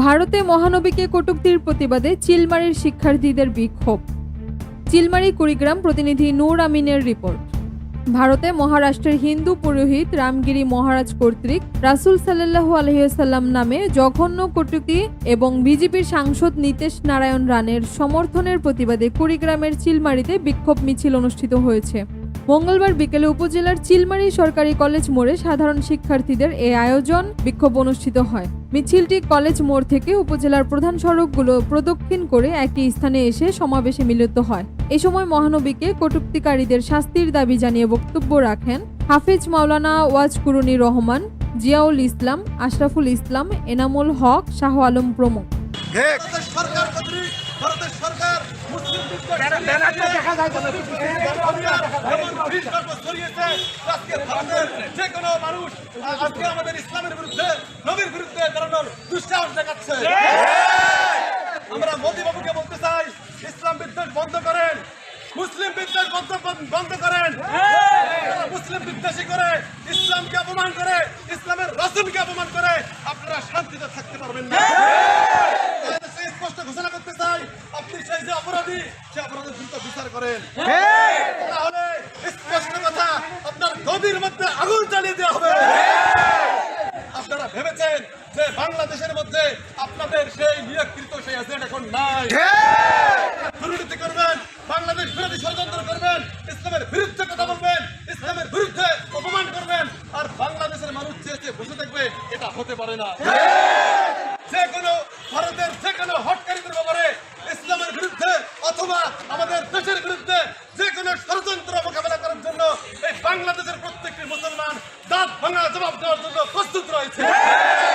ভারতে মহানবীকে কটূক্তির প্রতিবাদে চিলমারির শিক্ষার্থীদের বিক্ষোভ। চিলমারি, কুড়িগ্রাম, প্রতিনিধি নূর আমিনের রিপোর্ট। ভারতে মহারাষ্ট্রের হিন্দু পুরোহিত রামগিরি মহারাজ কর্তৃক রাসুল সাল্লাহু আলহিহাল্লাম নামে জঘন্য কটূক্তি এবং বিজেপির সাংসদ নীতেশ নারায়ণ রানের সমর্থনের প্রতিবাদে কুড়িগ্রামের চিলমারিতে বিক্ষোভ মিছিল অনুষ্ঠিত হয়েছে। মঙ্গলবার বিকেলে উপজেলার চিলমারি সরকারি কলেজ মোড়ে সাধারণ শিক্ষার্থীদের এ আয়োজন বিক্ষোভ অনুষ্ঠিত হয় মিছিলটি কলেজ মোড় থেকে উপজেলার প্রধান সড়কগুলো প্রদক্ষিণ করে একই স্থানে এসে সমাবেশে মিলিত হয় এ সময় মহানবীকে কটুক্তিকারীদের শাস্তির দাবি জানিয়ে বক্তব্য রাখেন হাফিজ মাওলানা ওয়াজ কুরুনি রহমান জিয়াউল ইসলাম আশরাফুল ইসলাম এনামুল হক শাহ আলম প্রমুখ সরকার যে কোনো মানুষ আমাদের ইসলামের বিরুদ্ধে, নবীর বিরুদ্ধে দাঁড়ানোর দেখাচ্ছে। আমরা মোদী বাবুকে বলতে চাই, ইসলাম বিদ্বেষ বন্ধ করেন, মুসলিম বিদ্বেষ বন্ধ করেন। মুসলিম বিদ্বেষী করে, ইসলামকে অপমান করে, ইসলামের রসুলকে অপমান করে, আপনারা শান্তিতে থাকতে পারবেন না। স্পষ্ট ঘোষণা করতে চাই, আপনি সেই যে অপরাধী, সে অপরাধের দ্রুত বিচার করেন। গদির মধ্যে আগুন জ্বালিয়ে দেওয়া হবে। আপনারা ভেবেছেন যে বাংলাদেশের মধ্যে আপনাদের সেই নিয়োগকৃত সেই এজেন্ট এখন নাই। দুর্নীতি করবেন বাংলাদেশ বিরোধী ষড়যন্ত্র করবেন ইসলামের বিরুদ্ধে কথা বলবেন ইসলামের বিরুদ্ধে অপমান করবেন আর বাংলাদেশের মানুষ চেয়ে চেয়ে বসে থাকবে এটা হতে পারে না। যে কোনো ভারতের যে কোনো खिलाफ हंगा जबाबदार प्रस्तुत रहे